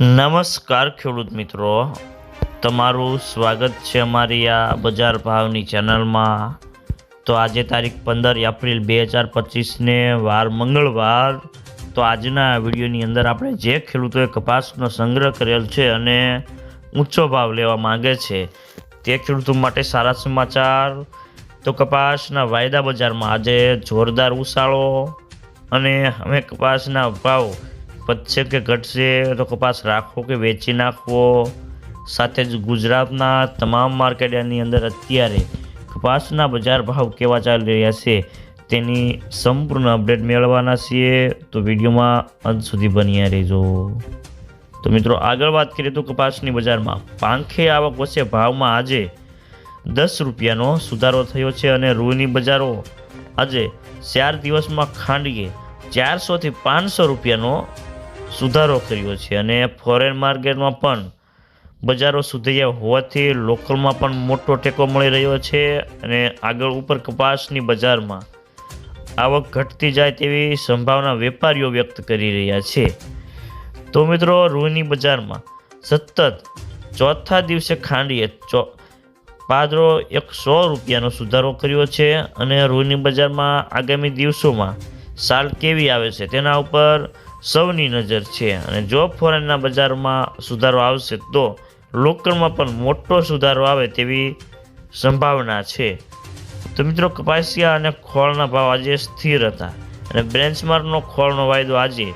નમસ્કાર ખેડૂત મિત્રો. તમારું સ્વાગત છે અમારી આ બજાર ભાવની ચેનલમાં. તો આજે તારીખ પંદર એપ્રિલ બે હજાર પચીસને વાર મંગળવાર. તો આજના વિડીયોની અંદર આપણે જે ખેડૂતોએ કપાસનો સંગ્રહ કરેલ છે અને ઊંચો ભાવ લેવા માગે છે, તે ખેડૂતો માટે સારા સમાચાર. તો કપાસના વાયદા બજારમાં આજે જોરદાર ઉછાળો અને હવે કપાસના ભાવ વધશે કે ઘટશે તો કપાસ રાખવો કે વેચી નાખવો? સાથે જ ગુજરાતના તમામ માર્કેટની અંદર અત્યારે કપાસના બજાર ભાવ કેવા ચાલી રહ્યા છે તેની સંપૂર્ણ અપડેટ મેળવવાના છીએ. તો વિડીયોમાં અંત સુધી બન્યા રહેજો. તો મિત્રો, આગળ વાત કરીએ તો કપાસની બજારમાં પાંખે આવક વચ્ચે ભાવમાં આજે દસ રૂપિયાનો સુધારો થયો છે અને રૂની બજારો આજે ચાર દિવસમાં ખાંડીએ ચારસોથી પાંચસો રૂપિયાનો સુધારો કર્યો છે અને ફોરેન માર્કેટમાં પણ બજારો સુધર્યા હોવાથી લોકલમાં પણ મોટો ટેકો મળી રહ્યો છે અને આગળ ઉપર કપાસની બજારમાં આવક ઘટતી જાય તેવી સંભાવના વેપારીઓ વ્યક્ત કરી રહ્યા છે. તો મિત્રો રૂની બજારમાં સતત ચોથા દિવસે ખાંડીએ ચો, પાદરો એક સો રૂપિયાનો સુધારો કર્યો છે અને રૂની બજારમાં આગામી દિવસોમાં સાલ કેવી આવે છે તેના ઉપર સૌની નજર છે અને જો ફોરેનના બજારમાં સુધારો આવશે તો લોકલમાં પણ મોટો સુધારો આવે તેવી સંભાવના છે. તો મિત્રો કપાસિયા અને ખોળના ભાવ આજે સ્થિર હતા અને બેન્ચમાર્કનો ખોળનો વાયદો આજે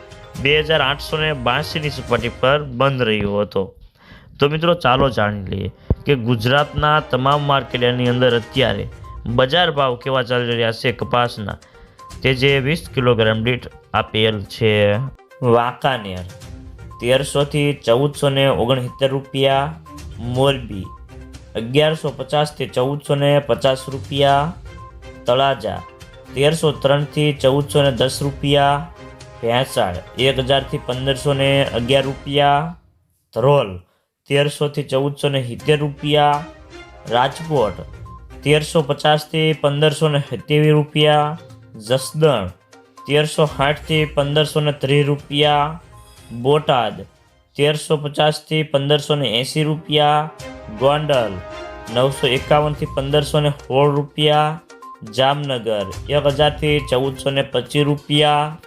બે હજાર આઠસો ને બાંસીની સપાટી પર બંધ રહ્યો હતો. તો મિત્રો ચાલો જાણી લઈએ કે ગુજરાતના તમામ માર્કેટની અંદર અત્યારે બજાર ભાવ કેવા ચાલી રહ્યા છે કપાસના તે જે વીસ કિલોગ્રામ દીઠ આપેલ છે. વાંકાનેર, તેરસોથી ચૌદસો ને ઓગણસિત્તેર રૂપિયા. મોરબી, અગિયારસો પચાસથી ચૌદસો ને પચાસ રૂપિયા. તળાજા, તેરસો ત્રણથી ચૌદસો ને દસ રૂપિયા. ભેંસાળ એક હજારથી પંદરસો ને અગિયાર રૂપિયા. ધરોલ, તેરસોથી ચૌદસો ને સિત્તેર રૂપિયા. રાજકોટ, તેરસો પચાસથી પંદરસો ને સત્યાવીસ રૂપિયા. જસદણ, તેરસો સાઠથી પંદરસો ને ત્રીસ રૂપિયા. બોટાદ, તેરસો પચાસથી પંદરસો ને એંસી રૂપિયા. ગોંડલ, નવસો એકાવનથી પંદરસો ને સોળ રૂપિયા. જામનગર, એક હજારથી ચૌદસો ને પચીસ રૂપિયા.